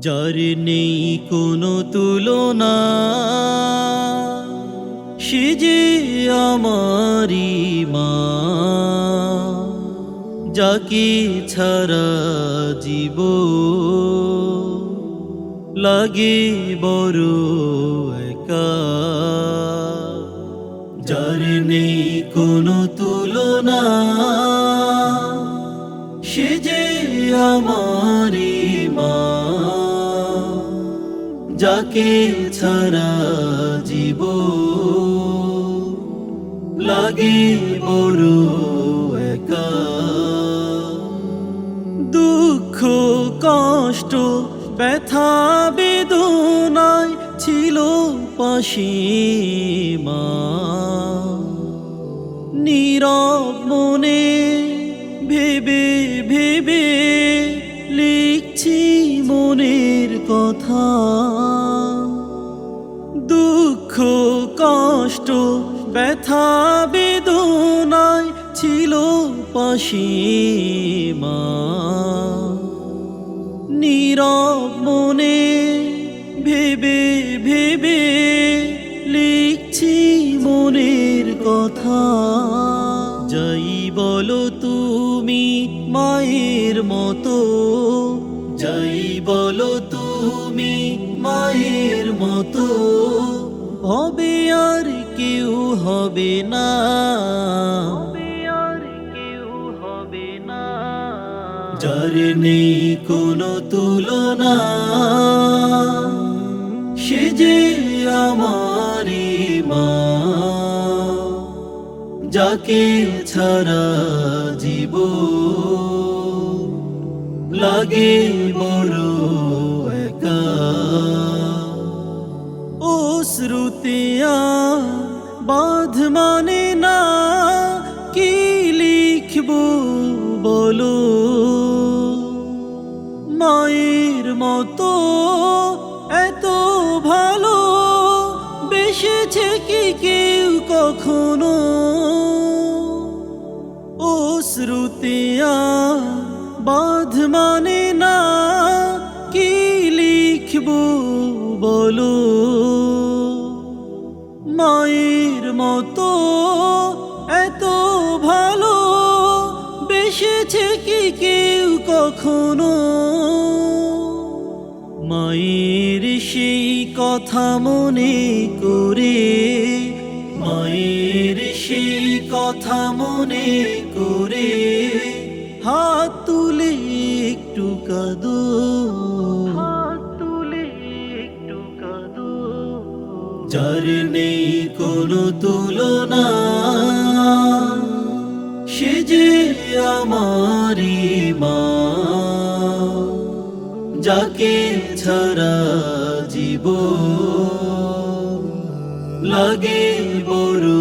যার নেই কোনো তুলনা, সে যে আমারি মা। যাকে ছাড়া জীব লাগে বড় একা। যার নেই কোনো তুলনা, সে যে আমারি মা। যাকে ছাড়া জীব লাগে বড় একা। দুঃখ, কষ্ট, ব্যথা, বেদনায় ছিল পাশে মা। নীরব মনে ভেবে ভেবে লিখছি মনের কথা। দুঃখ, কষ্ট, ব্যথা, বেদনায় ছিল পাশে মা। নীরব মনে ভেবে ভেবে লিখছি মনের কথা। যাই বলো তুমি মায়ের মতো। যাই বলো তুমি মায়ের মতো হবে আর কেউ হবে না। আর কেউ হবে না। যার নেই কোনো তুলনা সে যে আমারি মা। যাকে ছাড়া জীব লাগে বড় একা। ও শ্রুতিয়া, বাঁধ মানে না, কি লিখব বলো? মায়ের মতো এত ভালো, বেসেছে কি কেউ কখনো? ও শ্রুতিয়া বাঁধ মানে না, কি লিখব বলো? মায়ের মতো এত ভালো বেসেছে কি কেউ কখনো? মায়ের সেই কথা মনে করে, মায়ের সেই কথা মনে করে হাত তুলে একটু কাঁদো। হাত তুলে একটু কাঁদো। যার নেই কোনো তুলনা সে যে আমারি মা। যাকে ছাড়া জীব লাগে বড়